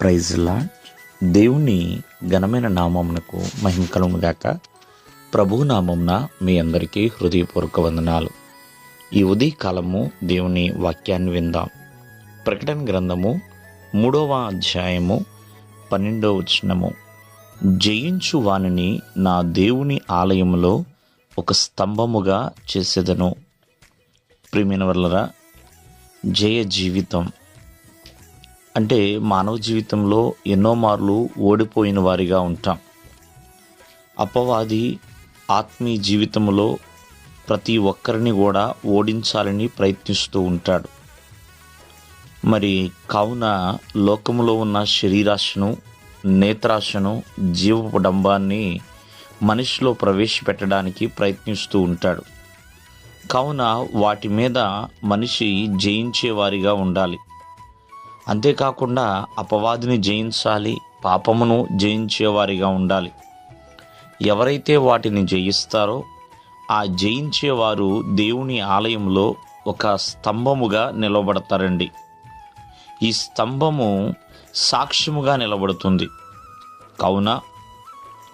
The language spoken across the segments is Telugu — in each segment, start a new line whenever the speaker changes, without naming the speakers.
ప్రైజ్లా దేవుని ఘనమైన నామమునకు మహిమ కలుగుగాక ప్రభు నామంన మీ అందరికీ హృదయపూర్వక వందనాలు. ఈ ఉదయ కాలము దేవుని వాక్యాన్ని విందాం. ప్రకటన గ్రంథము మూడవ అధ్యాయము పన్నెండవ వచనము. జయించు వానిని నా దేవుని ఆలయములో ఒక స్తంభముగా చేసేదను. ప్రియమైన వల్లరా జయ జీవితం. అంటే మానవ జీవితంలో ఎన్నో మార్లు ఓడిపోయిన వారిగా ఉంటాం. అపవాది ఆత్మీయ జీవితంలో ప్రతి ఒక్కరిని కూడా ఓడించాలని ప్రయత్నిస్తూ ఉంటాడు. మరి కావున లోకములో ఉన్న శరీరాశను నేత్రాశను జీవపు డంబాన్ని మనిషిలో ప్రవేశపెట్టడానికి ప్రయత్నిస్తూ ఉంటాడు. కావున వాటి మీద మనిషి జయించేవారిగా ఉండాలి. అంతేకాకుండా అపవాదిని జయించాలి పాపమును జయించేవారిగా ఉండాలి. ఎవరైతే వాటిని జయిస్తారో ఆ జయించేవారు దేవుని ఆలయంలో ఒక స్తంభముగా నిలబడతారండి. ఈ స్తంభము సాక్ష్యముగా నిలబడుతుంది. కావున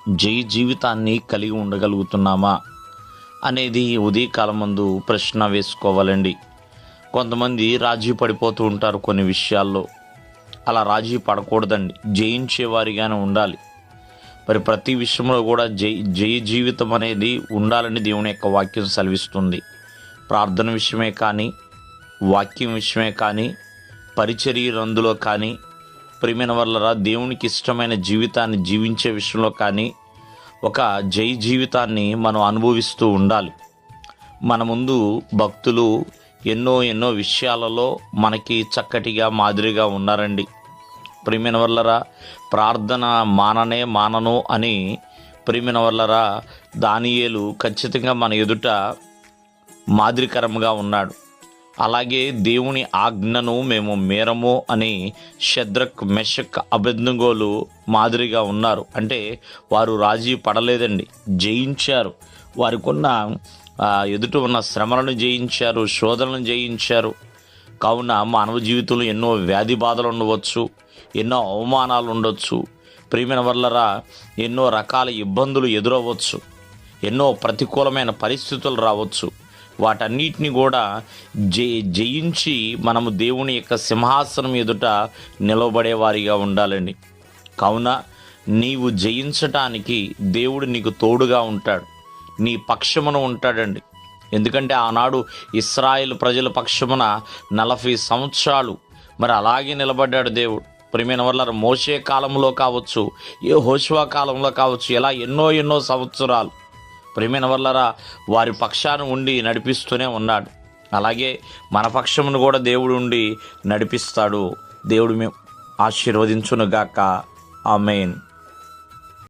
జయ జీవితాన్ని కలిగి ఉండగలుగుతున్నామా అనేది ఉదయకాలం ముందు ప్రశ్న వేసుకోవాలండి. కొంతమంది రాజీ పడిపోతూ ఉంటారు కొన్ని విషయాల్లో. అలా రాజీ పడకూడదండి. జయించేవారిగానే ఉండాలి. మరి ప్రతి విషయంలో కూడా జై జయ జీవితం అనేది ఉండాలని దేవుని యొక్క వాక్యం సెలవిస్తుంది. ప్రార్థన విషయమే కానీ వాక్యం విషయమే కానీ పరిచర్య రందులో కానీ ప్రేమైన వల్ల దేవునికి ఇష్టమైన జీవితాన్ని జీవించే విషయంలో కానీ ఒక జై జీవితాన్ని మనం అనుభవిస్తూ ఉండాలి. మన ముందు భక్తులు ఎన్నో ఎన్నో విషయాలలో మనకి చక్కటిగా మాదిరిగా ఉన్నారండి. ప్రిమిన వల్లరా ప్రార్థన మాననే మానను అని ప్రిమిన వల్లరా దానియేలు ఖచ్చితంగా మన ఎదుట మాదిరికరంగా ఉన్నాడు. అలాగే దేవుని ఆజ్ఞను మేము మేరము అని శద్రక్ మెషక్ అభిజ్ఞగోలు మాదిరిగా ఉన్నారు. అంటే వారు రాజీ పడలేదండి. జయించారు. వారికున్న ఎదుట ఉన్న శ్రమలను జయించారు శోధనలను జయించారు. కావున మానవ జీవితంలో ఎన్నో వ్యాధి బాధలు ఉండవచ్చు ఎన్నో అవమానాలు ఉండొచ్చు. ప్రియమైన వల్లరా ఎన్నో రకాల ఇబ్బందులు ఎదురవ్వచ్చు ఎన్నో ప్రతికూలమైన పరిస్థితులు రావచ్చు. వాటన్నిటిని కూడా జయి జయించి మనము దేవుని యొక్క సింహాసనం ఎదుట నిలబడేవారిగా ఉండాలండి. కావున నీవు జయించటానికి దేవుడు నీకు తోడుగా ఉంటాడు. నీ పక్షమున ఉంటాడండి. ఎందుకంటే ఆనాడు ఇస్రాయిల్ ప్రజల పక్షమున నలభై సంవత్సరాలు మరి అలాగే నిలబడ్డాడు దేవుడు. ప్రియమైన వల్ల మోసే కాలంలో కావచ్చు ఏ హోషువా కాలంలో కావచ్చు ఇలా ఎన్నో ఎన్నో సంవత్సరాలు ప్రియమైన వల్లరా వారి పక్షాన ఉండి నడిపిస్తూనే ఉన్నాడు. అలాగే మన పక్షమును కూడా దేవుడు ఉండి నడిపిస్తాడు. దేవుడు మేము ఆశీర్వదించునుగాక. ఆమెన్.